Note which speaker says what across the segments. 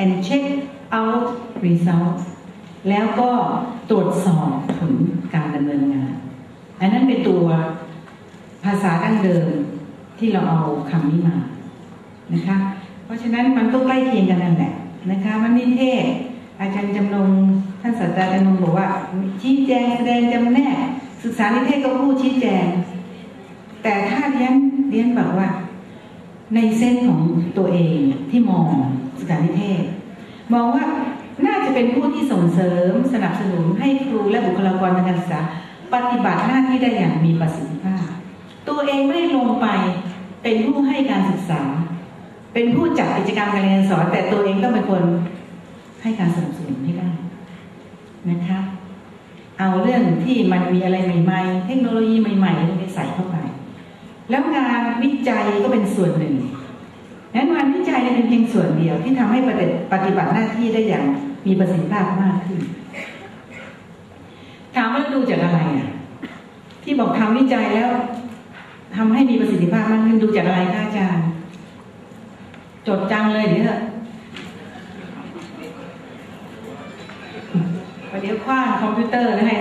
Speaker 1: and check out results แล้วก็ตรวจสอบผลการดำเนินงาน อันนั้นเป็นตัวภาษาดั้งเดิมที่เราเอาคำนี้มานะคะ เพราะฉะนั้นมันก็ใกล้เคียงกันนั่นแหละนะคะมันนิเทศ อาจารย์จำนงท่านศาสตราจารย์จำนงบอกว่า ชี้แจงแสดงจำแนกศึกษานิเทศก็พูดชี้แจง แต่ถ้าเรียนเรียนบอกว่า ในเส้นของตัวเองที่มองศึกษานิเทศ มองว่าน่าจะเป็นผู้ที่ส่งเสริมสนับสนุนให้ครูและบุคลากรทางการศึกษา ปฏิบัติหน้าที่ได้อย่างมีประสิทธิภาพ ตัวเองไม่ได้ลงไปเป็นผู้ให้การศึกษา เป็นผู้จัดกิจกรรมการเรียนสอน แต่ตัวเองต้องเป็นคนให้การสนับสนุนให้ได้นะคะเอาเรื่องที่มันมีอะไรใหม่ ๆ เทคโนโลยีใหม่ๆไปใส่เข้าไป แล้วงานวิจัยก็เป็นส่วนหนึ่งนั้นงานวิจัยเป็นเพียงส่วนเดียวที่ทำให้ปฏิบัติหน้าที่ได้อย่างมีประสิทธิภาพมากขึ้น ถามว่าดูจากอะไรอะ ที่บอกทำวิจัยแล้วทำให้มีประสิทธิภาพมากขึ้นดูจากอะไรคะอาจารย์ จดจังเลยเดี๋ยวประเดี๋ยวคว้าคอมพิวเตอร์นะให้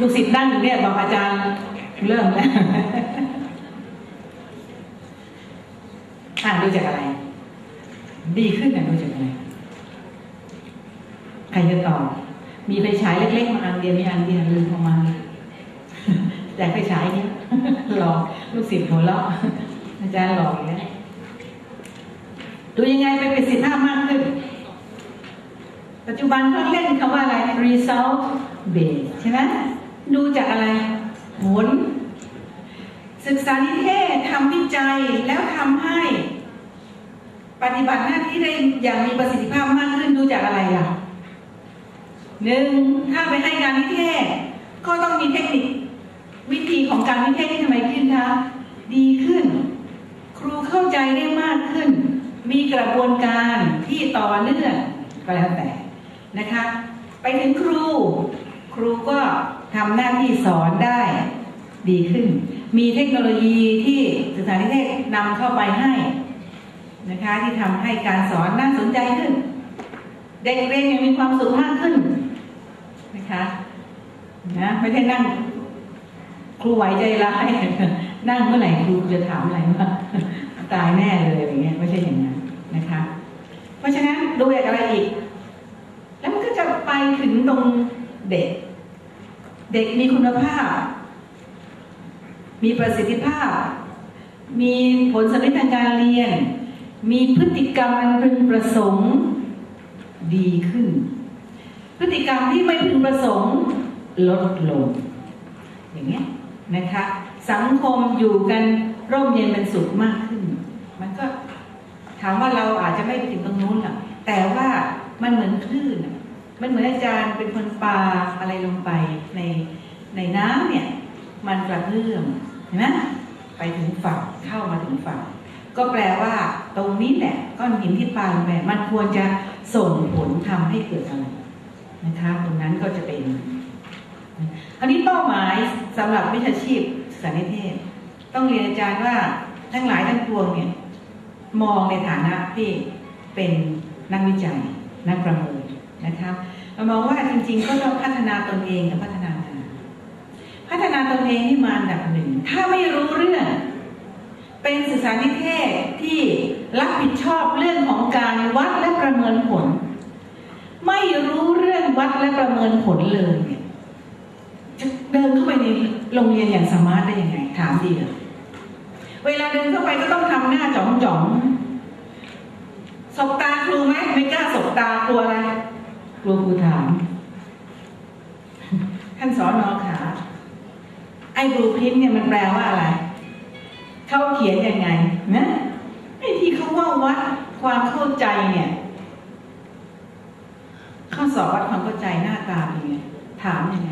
Speaker 1: ลูกศิษย์นั่งอยู่เนี่ยบอกอาจารย์เริ่มแล้วอ่านดูจากอะไร ดีขึ้นอะดูจากอะไรใครจะตอบมีไฟฉายเล็กๆมาอันเดียวมีอันเดียวลืมออกมาแต่ไฟฉายเนี้ยหลอกลูกศิษย์หัวเราะอาจารย์หลอกอย่างนี้ดูยังไงเป็นประสิทธิภาพมากขึ้น ปัจจุบันเขาเล่นคำว่าอะไร result based ใช่ไหม ดูจากอะไร ผล ศึกษานิเทศทำวิจัยแล้วทำให้ ปฏิบัติหน้าที่ได้อย่างมีประสิทธิภาพมากขึ้นดูจากอะไรล่ะหนึ่งถ้าไปให้การนิเทศ ก็ต้องมีเทคนิค วิธีของการนิเทศที่ทำไมขึ้นคะดีขึ้น ครูเข้าใจได้มากขึ้น มีกระบวนการที่ต่อเนื่องก็แล้วแต่นะคะ ไปถึงครู ครูก็ ทำหน้าที่สอนได้ดีขึ้น มีเทคโนโลยีที่ศึกษานิเทศนำเข้าไปให้นะคะที่ทำให้การสอนน่าสนใจขึ้น เด็กเรียนยังมีความสุขมากขึ้นนะคะนะไม่ใช่นั่ง ครูไหวใจร้ายนั่งเมื่อไหร่ครูจะถามอะไรมาตายแน่เลยอะไรเงี้ยไม่ใช่อย่างนั้นนะคะ เพราะฉะนั้นดูอยากอะไรอีก แล้วมันก็จะไปถึงตรงเด็ก เด็กมีคุณภาพ มีประสิทธิภาพ มีผลสำเร็จทางการเรียน มีพฤติกรรมอันพึงประสงค์ดีขึ้น พฤติกรรมที่ไม่พึงประสงค์ลดลง อย่างเงี้ยนะคะ สังคมอยู่กันร่มเย็นเป็นสุขมากขึ้น มันก็ถามว่าเราอาจจะไม่ไปถึงตรงนู้นหรอกแต่ว่ามันเหมือนคลื่น มันเหมือนอาจารย์เป็นคนปาอะไรลงไปในในน้ำเนี่ย มันกระเพื่อมเห็นไหมไปถึงฝั่งเข้ามาถึงฝั่งก็แปลว่าตรงนี้แหละก้อนหินที่ปาลงไปมันควรจะส่งผลทำให้เกิดอะไรนะคะตรงนั้นก็จะเป็นอันนี้เป้าหมายสำหรับวิชาชีพสารนิเทศ ต้องเรียนอาจารย์ว่าทั้งหลายทั้งปวงเนี่ยมองในฐานะที่เป็นนักวิจัยนักประมิน นะคะเรามองว่าจริง ๆ ก็ต้องพัฒนาตนเองกับพัฒนางานพัฒนาตนเองนี่มาอันดับหนึ่ง ถ้าไม่รู้เรื่อง เป็นศึกษานิเทศที่รับผิดชอบเรื่องของการวัดและประเมินผล ไม่รู้เรื่องวัดและประเมินผลเลยเนี่ยจะเดินเข้าไปในโรงเรียนอย่างสามาร์ทได้ยังไง ถามดีเลยเวลาเดินเข้าไปก็ต้องทำหน้าจ๋องจ๋องสบตาครูไหมไม่กล้าสบตากลัวอะไร กลัวครูถาม ท่านสอนอขาไอ้บลูพินเนี่ยมันแปลว่าอะไร เขาเขียนยังไงนะไอ้ที่เขาว่าวัดความเข้าใจเนี่ยข้อสอบวัดความเข้าใจหน้าตาเป็นไงถามยังไง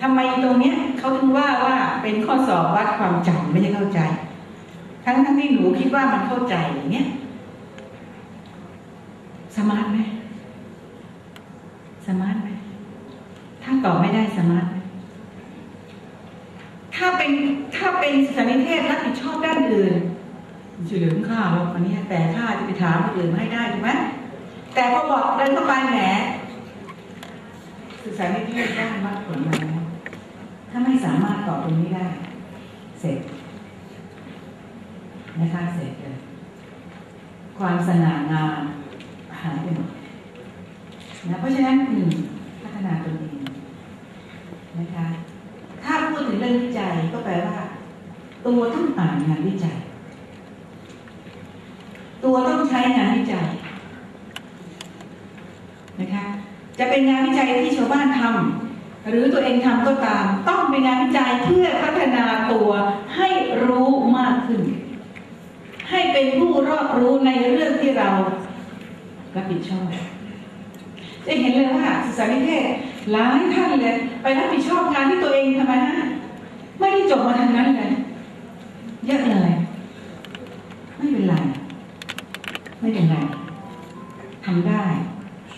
Speaker 1: ทำไมตรงเนี้ยเขาถึงว่าว่าเป็นข้อสอบวัดความจำไม่ใช่เข้าใจ ทั้งทั้งที่หนูคิดว่ามันเข้าใจอย่างเนี้ยสมาร์ทไหม สมาร์ทไหมถ้าตอบไม่ได้สมาร์ทไหมถ้าเป็นถ้าเป็นสถานิเทศรับผิดชอบด้านอื่นจะเหลือค่าหรอกอันนี้แต่ค่าจะไปถามคนอื่นมาให้ได้ถูกไหมแต่พอบอกเดินเข้าไปแหมศึกษานิเทศได้มากผลมาแล้วถ้าไม่สามารถตอบตรงนี้ได้ เสร็จนะคะเสร็จเลยความสง่างาม นะเพราะฉะนั้นหนึ่งพัฒนาตนเองนะคะถ้าพูดถึงเรื่องวิจัยก็แปลว่า ตัวต้องอ่านงานวิจัย ตัวต้องใช้งานวิจัยนะคะจะเป็นงานวิจัยที่ชาวบ้านทำหรือตัวเองทำก็ตาม ต้องเป็นงานวิจัยเพื่อพัฒนาตัวให้รู้มากขึ้น ให้เป็นผู้รอบรู้ในเรื่องที่เรารับผิดชอบ จะเห็นเลยว่าศึกษานิเทศหลายท่านเลยไปรับผิดชอบงานที่ตัวเองทำไมฮะไม่ได้จบมาทางนั้นเลยเยอะเลยไม่เป็นไรไม่เป็นไรทำได้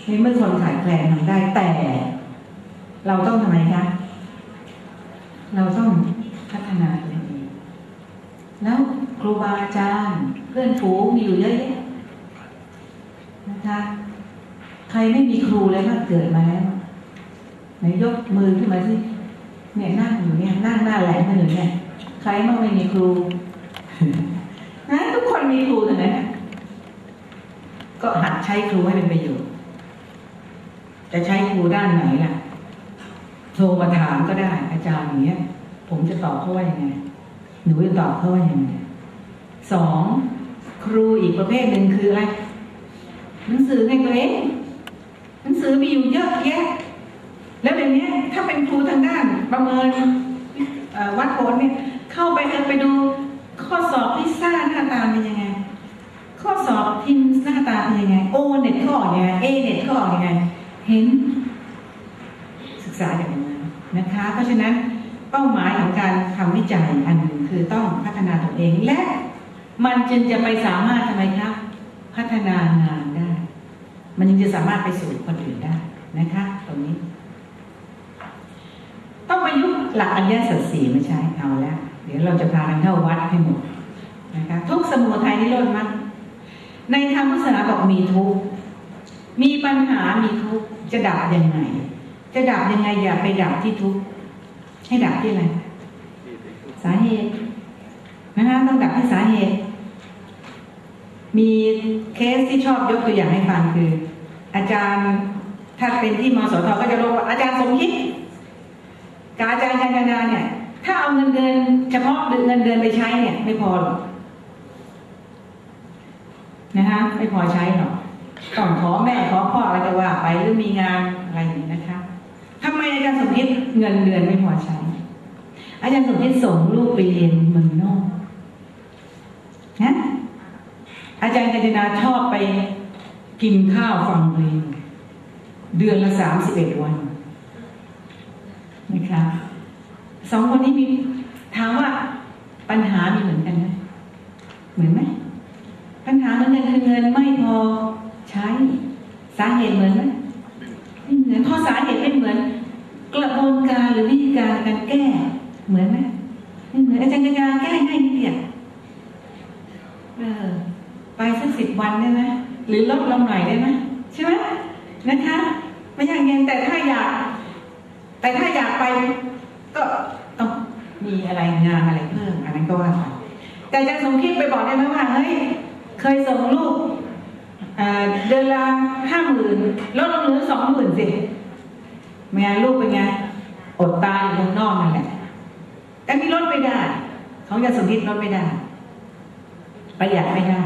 Speaker 1: ในเมื่อคนขายแคลนทำได้แต่ เราต้องทำไมคะเราต้องพัฒนาตัวเองแล้วครูบาอาจารย์เพื่อนฝูงมีอยู่เยอะแยะ ใค รไม่มีครูเลยมาเกิดมาแล้วไหนยกมือขึ้นมาสิเนี่ยนั่งอยู่เนี่ยนั่งหน้าแหลมกันอยู่เนี่ยใครมั่งไม่มีครูนะทุกคนมีครูทั้งนั้นก็หัดใช้ครูให้เป็นประโยชน์จะใช้ครูด้านไหนล่ะโทรมาถามก็ได้ อาจารย์อย่างเงี้ย ผมจะตอบเขาว่ายังไงหนูจะตอบเขาว่ายังไงสองครูอีกประเภทหนึ่งคืออะไรหนังสือในตัวเอง หนังสือมีอยู่เยอะแยะ แล้วเดี๋ยวนี้ถ้าเป็นครูทางด้านประเมินวัดผลเนี่ยเข้าไปเอไปดูข้อสอบพิซซ่าหน้าตาเป็นยังไง ข้อสอบทิมหน้าตาเป็นยังไงโอเน็ตเขาออกยังไงเอเน็ตเขาออกยังไง เห็น ศึกษาอย่างนั้นนะคะ เพราะฉะนั้นเป้าหมายของการทำวิจัยอันหนึ่งคือต้องพัฒนาตัวเองและมันจึงจะไปสามารถทำไมครับพัฒนางาน มันยังจะสามารถไปสู่คนอื่นได้นะคะ ตรงนี้ ต้องประยุกต์หลักอัญญสัจสีไม่ใช่เอาแล้วเดี๋ยวเราจะพากันเข้าวัดให้หมดนะคะทุกสมุทัยนิโรธมรรในธรรมพุทธศาสนาบอกมีทุกมีปัญหามีทุกจะดับยังไง จะดับยังไงอย่าไปดับที่ทุกให้ดับที่อะไรสาเหตุนะคะต้องดับที่สาเหตุ มีเคสที่ชอบยกตัวอย่างให้ฟังคือ อาจารย์ถ้าเป็นที่มสทก็จะรู้ว่าอาจารย์สมคิดกับอาจารย์กัญญาเนี่ย ถ้าเอาเงินเดือนเฉพาะเงินเดือนไปใช้เนี่ย ไม่พอหรอกนะคะไม่พอใช้หรอกต้องขอแม่ขอพ่ออะไรก็ว่าไปหรือมีงานอะไรอย่างนี้นะคะทำไมอาจารย์สมคิดเงินเดือนไม่พอใช้ อาจารย์สมคิดส่งลูกไปเรียนเมืองนอกนะอาจารย์กัญจนาชอบไป กินข้าวฟังเพลงเดือนละสามสิบเอ็ดวันนะคะสองคนนี้มีถามว่าปัญหามีเหมือนกันไหมเหมือนไหมปัญหาเหมือนกันคือเงินไม่พอใช้สาเหตุเหมือนไหมไม่เหมือนพอสาเหตุไม่เหมือน กระบวนการหรือวิธีการการแก้ เหมือนไหมไม่เหมือนอาจารย์กัญญาแก้ง่ายนิดเดียวเออไปสักสิบวันได้ไหม หรือลดลงหน่อยได้ไหมใช่ไหมนะคะไม่อย่างเงี้แต่ถ้าอยาก แต่ถ้าอยากไป ก็ต้องมีอะไรงานอะไรเพิ่มอันนั้นก็ว่าไปแต่อาจะสมคิดไปบอกได้ไหมว่าเฮ้ยเคยส่งลูกเดือนละห้าหมื่นลดลงเหลือสองหมื่นสิแม่ลูกเป็นไงอดตายอยู่ข้างนอกนั่นแหละแต่นี่ลดไม่ได้ ของอาจารย์สมคิดลดไม่ได้ ประหยัดไม่ได้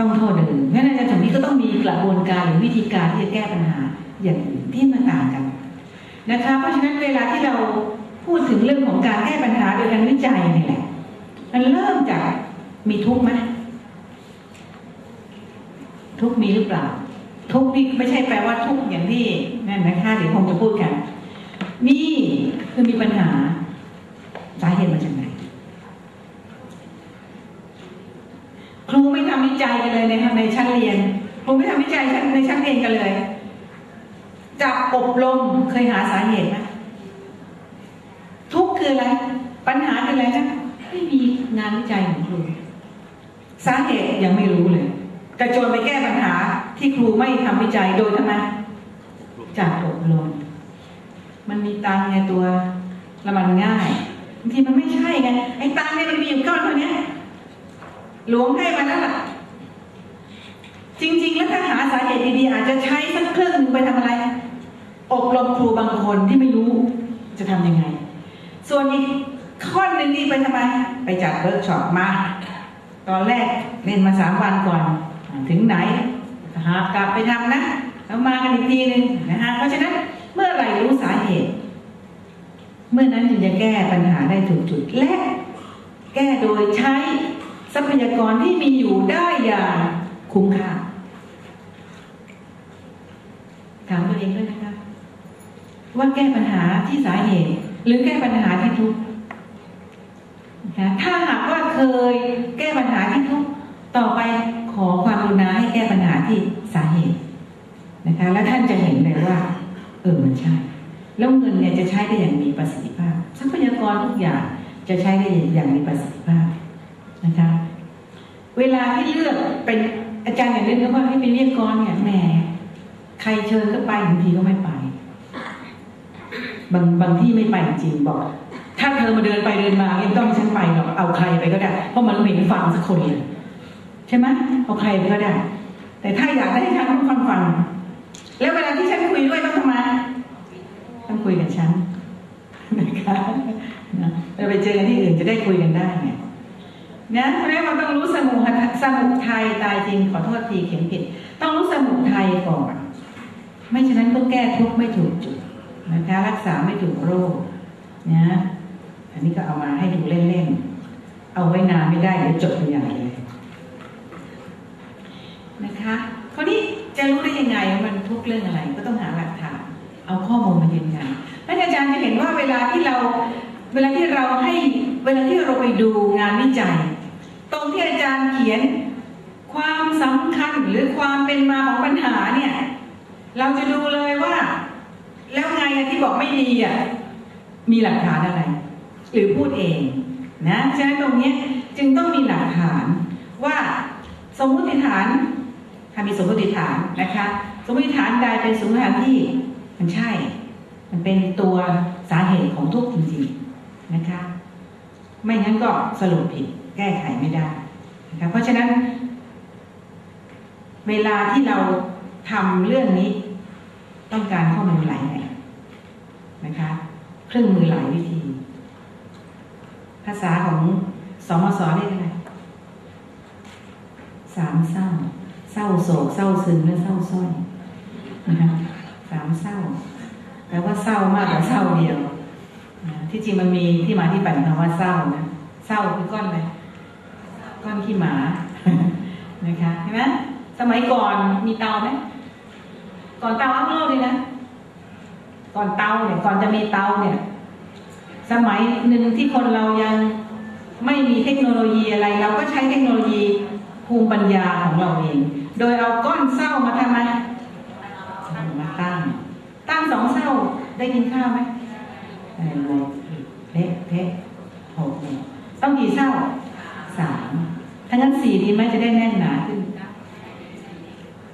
Speaker 1: ต้องโทษอื่นงั้นอาจารย์สมคิดก็ต้องมีกระบวนการหรือวิธีการที่จะแก้ปัญหาอย่างอื่นที่มันต่างกันนะคะ เพราะฉะนั้นเวลาที่เราพูดถึงเรื่องของการแก้ปัญหาโดยการวิจัยนี่แหละมันเริ่มจากมีทุกข์ไหมทุกข์มีหรือเปล่า ทุกข์นี่ไม่ใช่แปลว่าทุกข์อย่างที่นั่นนะคะเดี๋ยวคงจะพูดกัน มีคือมีปัญหาสาเหตุมาจากไหนครูไม่ วิจัยกันเลยในในชั้นเรียนครูไม่ทำวิจัยในชั้นเรียนกันเลย จับอบรมเคยหาสาเหตุไหมทุกข์คืออะไร ปัญหาคืออะไรนะไม่มีงานวิจัยของครูสาเหตุยังไม่รู้เลยกระโจนไปแก้ปัญหาที่ครูไม่ทำวิจัยโดยทำไมจากอบรมมันมีตังค์ไงตัวล้วมันง่ายบางทีมันไม่ใช่ไงไอ้ตังเนี่ยมันมีอยู่ก้อนเท่านี้หลวงให้มาแล้วล่ะ จริง ๆ แล้วถ้าหาสาเหตุดีๆอาจจะใช้สักเครึ่งหนึ่งไปทำอะไร อบรมครูบางคนที่ไม่รู้จะทำยังไง ส่วนอีกข้อหนึ่งนี่ไปทำไม ไปจัดเวิร์กช็อปมา ตอนแรกเล่นมาสามวันก่อน ถึงไหนหากลับไปทำนะแล้วมากันอีกทีหนึ่งนะฮะเพราะฉะนั้นเมื่อไหร่รู้สาเหตุ เมื่อนั้นจึงจะแก้ปัญหาได้ถูกจุดและแก้โดยใช้ทรัพยากรที่มีอยู่ได้อย่างคุ้มค่า ถามตัวเองด้วยนะคะว่าแก้ปัญหาที่สาเหตุ หรือแก้ปัญหาที่ทุกข์นะคะถ้าหากว่าเคยแก้ปัญหาที่ทุกข์ต่อไปขอความรุณาให้แก้ปัญหาที่สาเหตุนะคะ แล้วท่านจะเห็นเลยว่า เออมันใช่แล้วเงินเนี่ยจะใช้ได้อย่างมีประสิทธิภาพทรัพยากรทุกอย่างจะใช้ได้อย่างมีประสิทธิภาพนะคะ เวลาที่เลือกเป็นอาจารย์อย่างนี้ก็ว่าให้เป็นวิทยากรเนี่ยแหม ใครเชิญก็ไปบางทีก็ไม่ไป บางบางที่ไม่ไปจริงบอก ถ้าเธอมาเดินไปเดินมาไม่ต้องให้ฉันไปหรอกเอาใครไปก็ได้ เพราะมันม่เห็นฟังสักคนเลยใช่ไหมเอาใครไปก็ได้ แต่ถ้าอยากได้ฉันต้องฟังฟังแล้วเวลาที่ฉันคุยด้วยต้องทำไมต้องคุยกับฉันนะคะนะเราไปเจอกันที่อื่นจะได้คุยกันได้ไงนะเพราะฉะนั้นมันต้องรู้สมุทัยสมุทัยตายจริงขอโทษทีเขียนผิด ต้องรู้สมุทัยก่อน ไม่ฉะนั้นก็แก้ทุกข์ไม่ถูกจุดนะคะรักษาไม่ถูกโรคนะอันนี้ก็เอามาให้ดูเล่นๆ เอาไว้นานไม่ได้เดี๋ยวจบเป็นอย่างเลยนะคะคราวนี้จะรู้ได้ยังไงว่ามันทุกเรื่องอะไรก็ต้องหาหลักฐานเอาข้อมูลมายืนยันท่านอาจารย์จะเห็นว่าเวลาที่เราเวลาที่เราให้เวลาที่เราไปดูงานวิจัย ตรงที่อาจารย์เขียนความสำคัญหรือความเป็นมาของปัญหาเนี่ย เราจะดูเลยว่า แล้วไงที่บอกไม่ดีอะมีหลักฐานอะไร หรือพูดเองนะฉะนั้นตรงนี้จึงต้องมีหลักฐานว่าสมมติฐานถ้ามีสมมติฐานนะคะ สมมติฐานใดเป็นสมมติฐานที่มันใช่ มันเป็นตัวสาเหตุของทุกข์จริงๆนะคะ ไม่งั้นก็สรุปผิดแก้ไขไม่ได้นะคะเพราะฉะนั้น เวลาที่เราทำเรื่องนี้ ต้องการข้อมูลหลายแหล่งนะคะ เครื่องมือหลายวิธี ภาษาของสมสเรียกอะไรสามเศร้า เศร้าโศกเศร้าซึมและเศร้าสร้อยนะคะสามเศร้าแปลว่าเศร้ามากกว่าเศร้าเดียวที่จริงมันมีที่มาที่ไปของคำว่าเศร้านะเศร้าคือก้อนอะไรก้อนขี้หมานะคะเห็นไหมสมัยก่อนมีเตาไหม ก่อนเตาอัพโหลดเลยนะ ก่อนเตาเนี่ย ก่อนจะมีเตาเนี่ย สมัยหนึ่งที่คนเรายังไม่มีเทคโนโลยีอะไร เราก็ใช้เทคโนโลยีภูมิปัญญาของเราเอง โดยเอาก้อนเศร้ามาทำไมมาตั้ง ตั้งสองเศร้าได้กินข้าวไหมได้เลยเละเทะหกต้องกี่เศร้าสามถ้างั้นสี่ดีไหมจะได้แน่นหนาขึ้น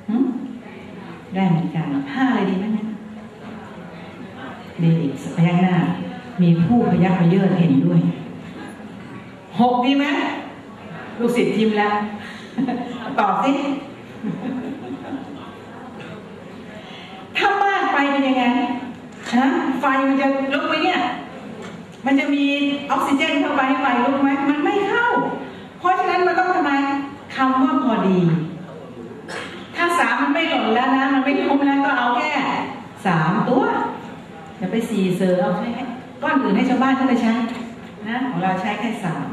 Speaker 1: หึได้เหมอนกันห้าเลยดีไหมเนี่ยดีพยักหน้า มีผู้พยักเยิดเห็นด้วยหกดีไหมลูกศิษย์ทิมแล้ว ตอบสิถ้ามากไปเป็นยังไงฮะไฟมันจะลุกไหมเนี่ย มันจะมีออกซิเจนเข้าไปให้ไฟลุกไหมมันไม่เข้า เพราะฉะนั้นมันต้องทำไมคำว่าพอดี ถ้าสามมันไม่หล่นแล้วนะ มันไม่ล้มแล้วก็เอาแค่สามตัวอย่าไปสี่เซอร์เอาแค่ ก้อนอื่นให้ชาวบ้านเขาไปใช้นะของเราใช้แค่สาม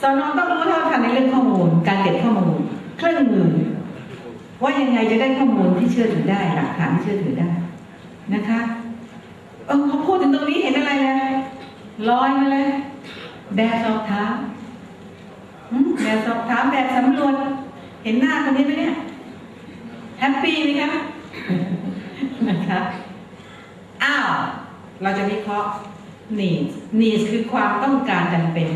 Speaker 1: สอนอต้องรู้เท่าทันในเรื่องข้อมูล การเก็บข้อมูล เครื่องมือว่ายังไงจะได้ข้อมูลที่เชื่อถือได้หลักฐานที่เชื่อถือได้นะคะเออพอพูดถึงตรงนี้เห็นอะไรเลยลอยมาเลยแบบสอบถามหืมแบบสอบถามแบบสำรวจเห็นหน้าคนนี้ไหมเนี่ยแฮปปี้ไหมคะนะคะอ้าวเราจะวิเคราะห์ needs needs คือความต้องการจำเป็น